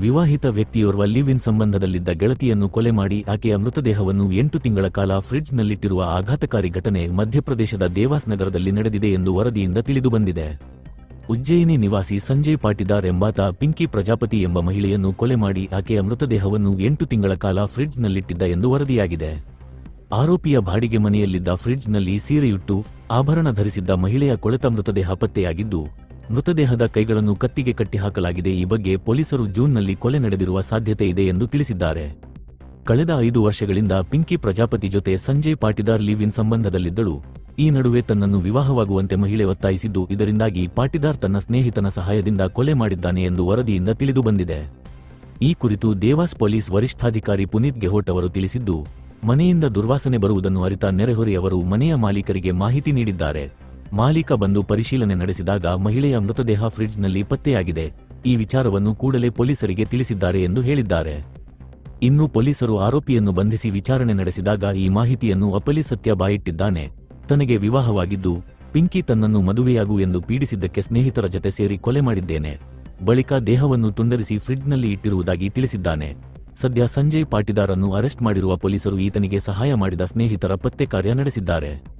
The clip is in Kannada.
ವಿವಾಹಿತ ವ್ಯಕ್ತಿಯೋರ್ವ ಲಿವ್ ಇನ್ ಸಂಬಂಧದಲ್ಲಿದ್ದ ಗೆಳತಿಯನ್ನು ಕೊಲೆ ಮಾಡಿ ಆಕೆಯ ಮೃತದೇಹವನ್ನು ಎಂಟು ತಿಂಗಳ ಕಾಲ ಫ್ರಿಡ್ಜ್ನಲ್ಲಿಟ್ಟಿರುವ ಆಘಾತಕಾರಿ ಘಟನೆ ಮಧ್ಯಪ್ರದೇಶದ ದೇವಾಸ್ ನಗರದಲ್ಲಿ ನಡೆದಿದೆ ಎಂದು ವರದಿಯಿಂದ ತಿಳಿದುಬಂದಿದೆ. ಉಜ್ಜಯಿನಿ ನಿವಾಸಿ ಸಂಜಯ್ ಪಾಟಿದಾರ್ ಎಂಬಾತ ಪಿಂಕಿ ಪ್ರಜಾಪತಿ ಎಂಬ ಮಹಿಳೆಯನ್ನು ಕೊಲೆ ಮಾಡಿ ಆಕೆಯ ಮೃತದೇಹವನ್ನು ಎಂಟು ತಿಂಗಳ ಕಾಲ ಫ್ರಿಡ್ಜ್ನಲ್ಲಿಟ್ಟಿದ್ದ ಎಂದು ವರದಿಯಾಗಿದೆ. ಆರೋಪಿಯ ಬಾಡಿಗೆ ಮನೆಯಲ್ಲಿದ್ದ ಫ್ರಿಡ್ಜ್ನಲ್ಲಿ ಸೀರೆಯುಟ್ಟು, ಆಭರಣ ಧರಿಸಿದ್ದ ಮಹಿಳೆಯ ಕೊಳೆತ ಮೃತದೇಹ ಪತ್ತೆಯಾಗಿದ್ದು ಮೃತದೇಹದ ಕೈಗಳನ್ನು ಕತ್ತಿಗೆ ಕಟ್ಟಿಹಾಕಲಾಗಿದೆ. ಈ ಬಗ್ಗೆ ಪೊಲೀಸರು ಜೂನ್ನಲ್ಲಿ ಕೊಲೆ ನಡೆದಿರುವ ಸಾಧ್ಯತೆ ಇದೆ ಎಂದು ತಿಳಿಸಿದ್ದಾರೆ. ಕಳೆದ ಐದು ವರ್ಷಗಳಿಂದ ಪಿಂಕಿ ಪ್ರಜಾಪತಿ ಜೊತೆ ಸಂಜಯ್ ಪಾಟಿದಾರ್ ಲಿವ್ ಇನ್ ಸಂಬಂಧದಲ್ಲಿದ್ದಳು. ಈ ನಡುವೆ ತನ್ನನ್ನು ವಿವಾಹವಾಗುವಂತೆ ಮಹಿಳೆ ಒತ್ತಾಯಿಸಿದ್ದು, ಇದರಿಂದಾಗಿ ಪಾಟಿದಾರ್ ತನ್ನ ಸ್ನೇಹಿತನ ಸಹಾಯದಿಂದ ಕೊಲೆ ಮಾಡಿದ್ದಾನೆ ಎಂದು ವರದಿಯಿಂದ ತಿಳಿದುಬಂದಿದೆ ಈ ಕುರಿತು ದೇವಾಸ್ ಪೊಲೀಸ್ ವರಿಷ್ಠಾಧಿಕಾರಿ ಪುನೀತ್ ಗೆಹೋಟ್ ಅವರು ತಿಳಿಸಿದ್ದು, ಮನೆಯಿಂದ ದುರ್ವಾಸನೆ ಬರುವುದನ್ನು ಅರಿತ ನೆರೆಹೊರೆಯವರು ಮನೆಯ ಮಾಲೀಕರಿಗೆ ಮಾಹಿತಿ ನೀಡಿದ್ದಾರೆ. ಮಾಲೀಕ ಬಂದು ಪರಿಶೀಲನೆ ನಡೆಸಿದಾಗ ಮಹಿಳೆಯ ಮೃತದೇಹ ಫ್ರಿಡ್ಜ್ನಲ್ಲಿ ಪತ್ತೆಯಾಗಿದೆ. ಈ ವಿಚಾರವನ್ನು ಕೂಡಲೇ ಪೊಲೀಸರಿಗೆ ತಿಳಿಸಿದ್ದಾರೆ ಎಂದು ಹೇಳಿದ್ದಾರೆ. ಇನ್ನು ಪೊಲೀಸರು ಆರೋಪಿಯನ್ನು ಬಂಧಿಸಿ ವಿಚಾರಣೆ ನಡೆಸಿದಾಗ ಈ ಮಾಹಿತಿಯನ್ನು ಅಪಲಿ ಸತ್ಯ ಬಾಯಿಟ್ಟಿದ್ದಾನೆ. ತನಗೆ ವಿವಾಹವಾಗಿದ್ದು, ಪಿಂಕಿ ತನ್ನನ್ನು ಮದುವೆಯಾಗು ಎಂದು ಪೀಡಿಸಿದ್ದಕ್ಕೆ ಸ್ನೇಹಿತರ ಜತೆ ಸೇರಿ ಕೊಲೆ ಮಾಡಿದ್ದೇನೆ. ಬಳಿಕ ದೇಹವನ್ನು ತುಂಡರಿಸಿ ಫ್ರಿಡ್ಜ್ನಲ್ಲಿ ಇಟ್ಟಿರುವುದಾಗಿ ತಿಳಿಸಿದ್ದಾನೆ. ಸದ್ಯ ಸಂಜಯ್ ಪಾಟಿದಾರನ್ನು ಅರೆಸ್ಟ್ ಮಾಡಿರುವ ಪೊಲೀಸರು ಈತನಿಗೆ ಸಹಾಯ ಮಾಡಿದ ಸ್ನೇಹಿತರ ಪತ್ತೆ ಕಾರ್ಯ ನಡೆಸಿದ್ದಾರೆ.